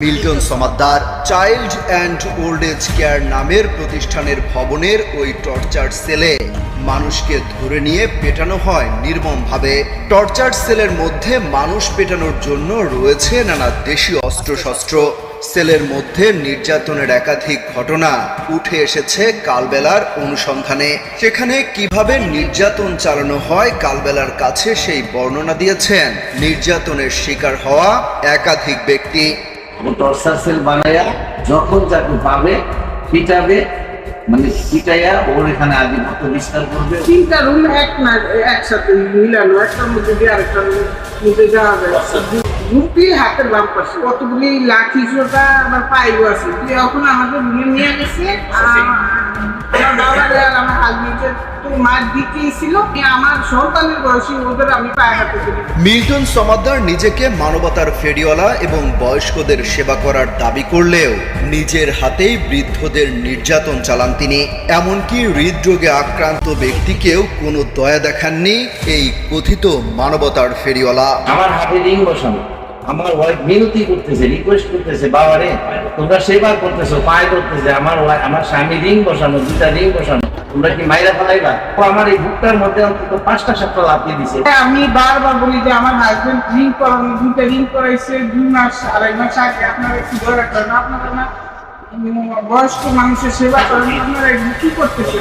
Milton Samaddar child and old age care নামের প্রতিষ্ঠানের ভবনের ওই টর্চার সেলে মানুষকে ধরে নিয়ে পেটানো হয় নির্মমভাবে। টর্চার সেলের মধ্যে মানুষ পেটানোর জন্য রয়েছে নানা দেশীয় অস্ত্রশস্ত্র। সেলের মধ্যে নির্যাতনের একাধিক ঘটনা উঠে এসেছে কালবেলার অনুসন্ধানে। সেখানে কীভাবে নির্যাতন চালানো হয় কালবেলার কাছে সেই বর্ণনা দিয়েছেন। নির্যাতনের শিকার হওয়া একাধিক ব্যক্তি। টর্চার সেল বানাইয়া যখন যাকে পাবে পিটাবে মানে পিটাইয়া ওর এখানে আধিপত্য বিস্তার করবে। তিনটা রুম এক না একসাথে মিলানো একটার মধ্যে দিয়ে আরেকটার মধ্যে যাওয়া যায়। রুমটি হাতের বাম পাশে। কতগুলি লাঠি সোটা আবার পাইব আছে। যখন আমাদের রুমে নিয়ে গেছে আ- আমার বাবার আর আমার হাজবেন্ডের তো মার দিতেই ছিল আমার সন্তানের বয়সী ওদের আমি পায়ে হাতে মিল্টন সমাদ্দার নিজেকে মানবতার ফেরিওয়ালা এবং বয়স্কদের সেবা করার দাবি করলেও নিজের হাতেই বৃদ্ধদের নির্যাতন চালান তিনি। এমনকি হৃদরোগে আক্রান্ত ব্যক্তিকেও কোনো দয়া দেখাননি এই কথিত মানবতার ফেরিওয়ালা। আমার হাতে রিং বসানো আমার ওয়াইফ মিনতি করতেছে রিকোয়েস্ট করতেছে, বাবারে, তোমরা সেবা করতেছো, পায়ে করতেছে আমার আমার স্বামী রিং বসানো দুটা রিং বসানো, তোমরা কি মাইরা ফেলাইবা? ও আমার এই মধ্যে অন্তত পাঁচটা সাতটা লাফিয়ে দিছে। আমি বারবার বলি যে আমার হাজবেন্ড রিং করানো, দুইটা রিং করাইছে, দুই মাস, আড়াই মাস আগে। আপনারা একটু দয়া করেন, আপনারা না বয়স্ক মানুষের সেবা করেন, আপনারা কি করতেছে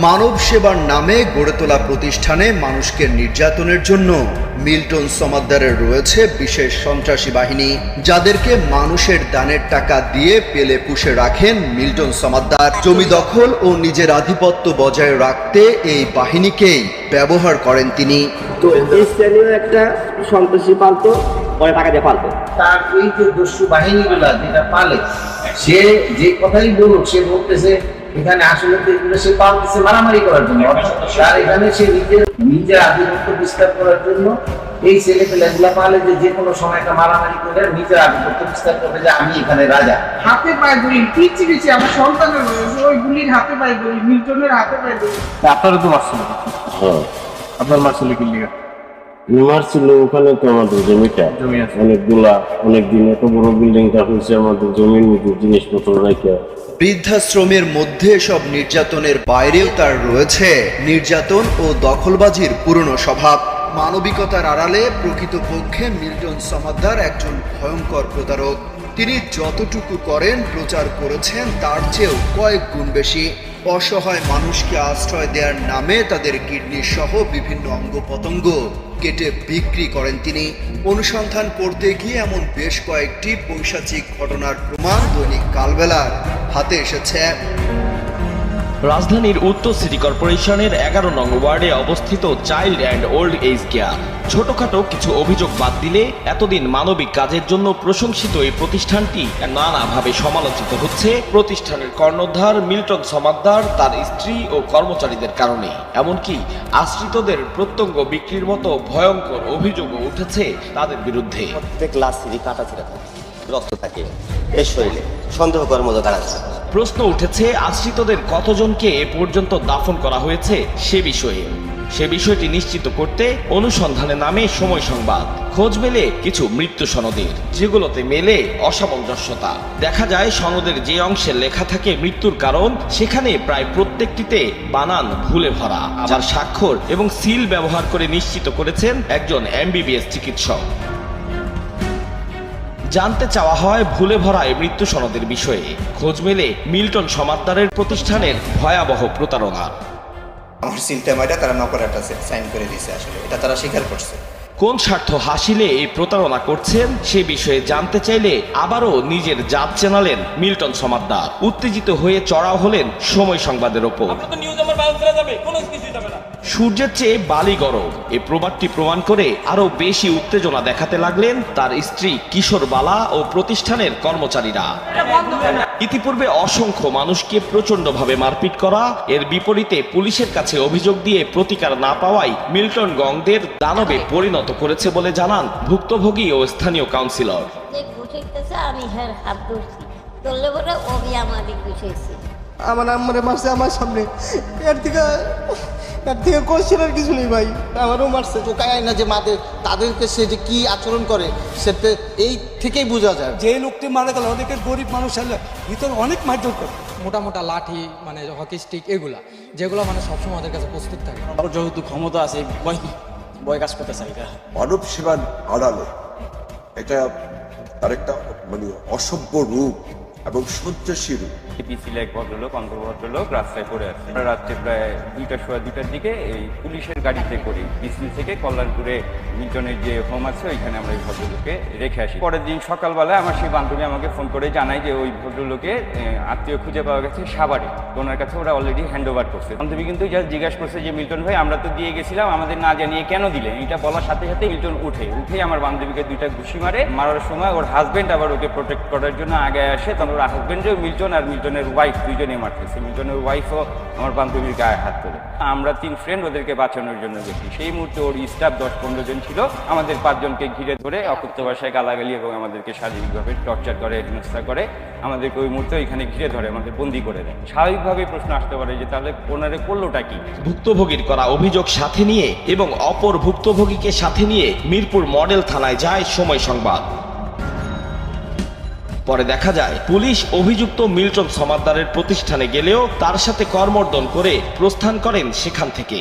মানব সেবার নামে গড়ে তোলা প্রতিষ্ঠানে মানুষকে নির্যাতনের জন্য মিল্টন সমাদ্দারের রয়েছে বিশেষ সন্ত্রাসী বাহিনী, যাদেরকে মানুষের দানের টাকা দিয়ে পেলে পুষে রাখেন মিল্টন সমাদ্দার। জমি দখল ও নিজের আধিপত্য বজায় রাখতে এই বাহিনীকেই ব্যবহার করেন তিনি। তো স্থানীয় একটা সন্ত্রাসী পালতো পরে টাকা দিয়ে পালতো। তার এই যে দস্যু বাহিনীগুলা যেটা পালে সে যে কথাই বলুক সে বলতেছে এখানে আসলে তো এগুলো সে পালতেছে মারামারি করার জন্য। তার এখানে সে নিজের নিজের আধিপত্য বিস্তার করার জন্য এই ছেলে পেলেগুলা পালে যে যে কোনো সময় একটা মারামারি করে নিজের আধিপত্য বিস্তার করবে যে আমি এখানে রাজা। হাতে পায়ে ধরি পিছি পিছি আমার সন্তানের ওই গুলির হাতে পায়ে ধরি মিল্টনের হাতে পায়ে ধরি আপনারও তো মারছিল হ্যাঁ। আপনার মারছিল কি? লিগা নিমার ছিল ওখানে তো আমাদের জমিটা। জমি আছে। অনেকগুলা অনেকদিন এত বড় বিল্ডিংটা হয়েছে আমাদের জমির মধ্যে জিনিসপত্র রাখা বৃদ্ধাশ্রমের মধ্যে সব নির্যাতনের বাইরেও তার রয়েছে নির্যাতন ও দখলবাজির পুরনো স্বভাব। মানবিকতার আড়ালে প্রকৃতপক্ষে মিল্টন সমাদ্দার একজন ভয়ঙ্কর প্রতারক। তিনি যতটুকু করেন প্রচার করেছেন তার চেয়েও কয়েক গুণ বেশি। অসহায় মানুষকে আশ্রয় দেওয়ার নামে তাদের কিডনি সহ বিভিন্ন অঙ্গ পতঙ্গ কেটে বিক্রি করেন তিনি। অনুসন্ধান করতে গিয়ে এমন বেশ কয়েকটি পৈশাচিক ঘটনার প্রমাণ দৈনিক কালবেলার হাতে এসেছে। রাজধানীর উত্তর সিটি কর্পোরেশনের এগারো নং ওয়ার্ডে অবস্থিত child and old age care. ছোটখাটো কিছু অভিযোগ বাদ দিলে এতদিন মানবিক কাজের জন্য প্রশংসিত এই প্রতিষ্ঠানটি নানাভাবে সমালোচিত হচ্ছে। প্রতিষ্ঠানের কর্ণধার মিল্টন সমাদ্দার তার স্ত্রী ও কর্মচারীদের কারণে। এমনকি আশ্রিতদের প্রত্যঙ্গ বিক্রির মতো ভয়ঙ্কর অভিযোগও উঠেছে তাদের বিরুদ্ধে। প্রত্যেক সিঁড়ি কাটা থাকে। রক্ত থাকে এর শরীরে সন্দেহ করার মতো আছে। প্রশ্ন উঠেছে, আশ্রিতদের কতজনকে এ পর্যন্ত দাফন করা হয়েছে সে বিষয়ে। সে বিষয়টি নিশ্চিত করতে অনুসন্ধানে নামে সময় সংবাদ। খোঁজ মেলে কিছু মৃত্যু সনদের, যেগুলোতে মেলে অসামঞ্জস্যতা। দেখা যায়, সনদের যে অংশে লেখা থাকে মৃত্যুর কারণ, সেখানে প্রায় প্রত্যেকটিতে বানান ভুলে ভরা, যার স্বাক্ষর এবং সিল ব্যবহার করে নিশ্চিত করেছেন একজন এমবিবিএস চিকিৎসক। জানতে চাওয়া হয় ভুলে ভরা এই মৃত্যু সনদের বিষয়ে। খোঁজ মেলে মিল্টন সমাদ্দারের প্রতিষ্ঠানের ভয়াবহ প্রতারণা। আমার সিলটামাইটা তারা নকল একটা সাইন করে দিয়েছে আসলে। এটা তারা স্বীকার করছে। কোন স্বার্থ হাসিলে এই প্রতারণা করছেন সে বিষয়ে জানতে চাইলে আবারও নিজের জাত চেনালেন মিল্টন সমাদ্দার। উত্তেজিত হয়ে চড়াও হলেন সময় সংবাদের ওপর। সূর্যের চেয়ে বালি গরম। এ প্রবাদটি প্রমাণ করে আরও বেশি উত্তেজনা দেখাতে লাগলেন তার স্ত্রী কিশোর বালা ও প্রতিষ্ঠানের কর্মচারীরা। ইতিপূর্বে অসংখ্য মানুষকে প্রচণ্ডভাবে মারপিট করা, এর বিপরীতে পুলিশের কাছে অভিযোগ দিয়ে প্রতিকার না পাওয়ায় মিল্টন গংদের দানবে পরিণত করেছে বলে জানান ভুক্তভোগী ও স্থানীয় কাউন্সিলর। আমি হাত ধরছি। আমাদের আমার আম্মারে মারছে আমার সামনে। এর থেকে এর থেকে কোশ্চেনের কিছু নেই ভাই। আমারও মারছে। টোকায় না যে মাদের তাদেরকে সে যে কি আচরণ করে সেটা এই থেকেই বোঝা যায়। যে লোকটি মারা গেল ওদেরকে গরিব মানুষ হলে ভিতরে অনেক মারধর করে। মোটা মোটা লাঠি মানে হকি স্টিক এগুলা যেগুলো মানে সবসময় আমাদের কাছে প্রস্তুত থাকে। আমার যেহেতু ক্ষমতা আছে ভয় ভয় কাজ করতে চাই না মানব সেবার আড়ালে এটা তার একটা মানে অসভ্য রূপ। এবং রূপ পিছিল এক ভদ্রলোক অন্ধ ভদ্রলোক রাস্তায় পড়ে আছে। রাত্রে প্রায় দুইটা সোয়া দুইটার দিকে এই পুলিশের গাড়িতে করি পিছিল থেকে কল্যাণপুরে মিল্টনের যে হোম আছে ওইখানে আমরা ওই ভদ্রলোককে রেখে আসি। পরের দিন সকালবেলায় আমার সেই বান্ধবী আমাকে ফোন করে জানায় যে ওই ভদ্রলোকের আহ, আত্মীয় খুঁজে পাওয়া গেছে সাভারে। ওনার কাছে ওরা অলরেডি হ্যান্ড ওভার করছে। বান্ধবী কিন্তু জাস্ট জিজ্ঞাসা করছে যে মিল্টন ভাই আমরা তো দিয়ে গেছিলাম আমাদের না জানিয়ে কেন দিলেন? এটা বলার সাথে সাথে মিল্টন উঠে। উঠে আমার বান্ধবীকে দুইটা ঘুষি মারে। মারার সময় ওর হাজবেন্ড আবার ওকে প্রোটেক্ট করার জন্য আগে আসে। তখন ওর হাজবেন্ডও মিল্টন আর মিল্টনের ওয়াইফ দুইজনে মারতেছে মিল্টনের ওয়াইফও আমার বান্ধবীর গায়ে হাত তোলে। আমরা তিন ফ্রেন্ড ওদেরকে বাঁচানোর জন্য গেছি সেই মুহূর্তে ওর স্টাফ দশ পনেরো জন ছিল। আমাদের পাঁচজনকে ঘিরে ধরে অকুপ্ত ভাষায় গালাগালি এবং আমাদেরকে শারীরিকভাবে টর্চার করে, হেনস্থা করে, আমাদেরকে ওই মুহূর্তে ওইখানে ঘিরে ধরে, আমাদের বন্দি করে দেয়। স্বাভাবিকভাবে প্রশ্ন আসতে পারে যে তাহলে ওনারে করলোটা কি? ভুক্তভোগীর করা অভিযোগ সাথে নিয়ে এবং অপর ভুক্তভোগীকে সাথে নিয়ে মিরপুর মডেল থানায় যায় সময় সংবাদ। পরে দেখা যায়, পুলিশ অভিযুক্ত মিল্টন সমাদ্দারের প্রতিষ্ঠানে গেলেও তার সাথে কর্মর্দন করে প্রস্থান করেন সেখান থেকে।